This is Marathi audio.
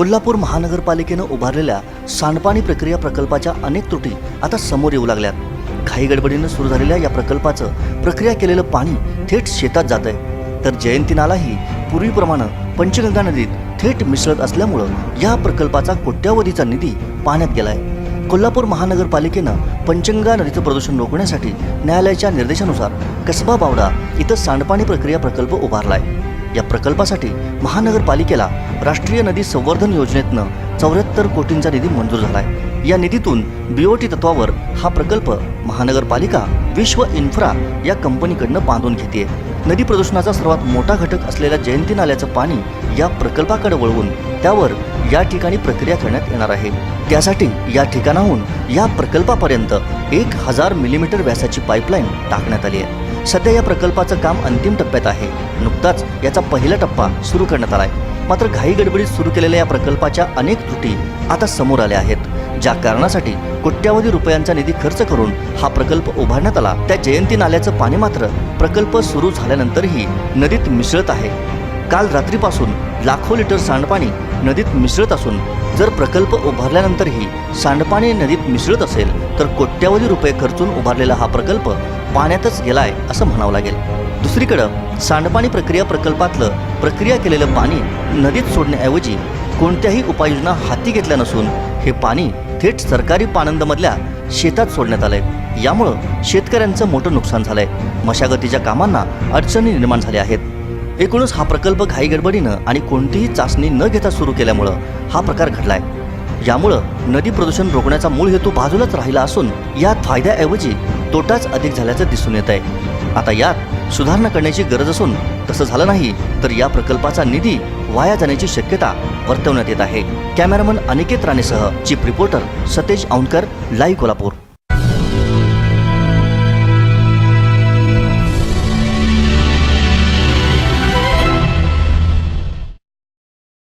कोल्हापूर महानगरपालिकेनं उभारलेल्या सांडपाणी प्रक्रिया प्रकल्पाच्या अनेक त्रुटी आता समोर येऊ लागल्यात. घाई गडबडीनं सुरू झालेल्या या प्रकल्पाचं प्रक्रिया केलेलं पाणी थेट शेतात जात आहे तर जयंती नालाही पूर्वीप्रमाणे पंचगंगा नदीत थेट मिसळत असल्यामुळं या प्रकल्पाचा कोट्यावधीचा निधी पाण्यात गेलाय. कोल्हापूर महानगरपालिकेनं पंचगंगा नदीचं प्रदूषण रोखण्यासाठी न्यायालयाच्या निर्देशानुसार कसबा बावडा इथं सांडपाणी प्रक्रिया प्रकल्प उभारलाय. या प्रकल्पासाठी महानगरपालिकेला राष्ट्रीय नदी संवर्धन योजनेतनं चौऱ्याहत्तर कोटींचा निधी मंजूर झालाय. या निधीतून बीओटी तत्वावर हा प्रकल्प महानगरपालिका विश्व इन्फ्रा या कंपनीकडनं बांधून घेते नदी प्रदूषणाचा सर्वात मोठा घटक असलेल्या जयंती नाल्याचं पाणी या प्रकल्पाकडे वळवून त्यावर या ठिकाणी प्रक्रिया करण्यात येणार आहे. त्यासाठी या ठिकाणाहून या प्रकल्पापर्यंत एक हजार मिलीमीटर व्यासाची पाईपलाईन टाकण्यात आली आहे. सध्या या प्रकल्पाचं काम अंतिम टप्प्यात आहे. नुकताच याचा पहिला टप्पा सुरू करण्यात आलाय मात्र घाई गडबडीत सुरू केलेल्या या प्रकल्पाच्या अनेक त्रुटी आता समोर आल्या आहेत. ज्या कारणासाठी कोट्यावधी रुपयांचा निधी खर्च करून हा प्रकल्प उभारण्यात आला. त्या जयंती नाल्याचं पाणी मात्र प्रकल्प सुरू झाल्यानंतरही नदीत मिसळत आहे. काल रात्रीपासून लाखो लिटर सांडपाणी नदीत मिसळत असून जर प्रकल्प उभारल्यानंतरही सांडपाणी नदीत मिसळत असेल तर कोट्यावधी रुपये खर्चून उभारलेला हा प्रकल्प पाण्यातच गेलाय असं म्हणावं लागेल. दुसरीकडं सांडपाणी प्रक्रिया प्रकल्पातलं प्रक्रिया केलेलं पाणी नदीत सोडण्याऐवजी कोणत्याही उपाययोजना हाती घेतल्या नसून हे पाणी थेट सरकारी पाणंदमधल्या शेतात सोडण्यात आलंय. यामुळं शेतकऱ्यांचं मोठं नुकसान झालंय. मशागतीच्या कामांना अडचणी निर्माण झाल्या आहेत. एकूणच हा प्रकल्प घाईगडबडीनं आणि कोणतीही चाचणी न घेता सुरू केल्यामुळं हा प्रकार घडलाय. यामुळं नदी प्रदूषण रोखण्याचा मूळ हेतू बाजूलाच राहिला असून यात फायद्याऐवजी तोटाच अधिक झाल्याचं दिसून येत आहे आता यात सुधारणा करण्याची गरज असून तसं झालं नाही तर या प्रकल्पाचा निधी वाया जाण्याची शक्यता वर्तवण्यात येत आहे. Cameraman Aniket राणेसह chief reporter Satej Aundkar live Kolhapur.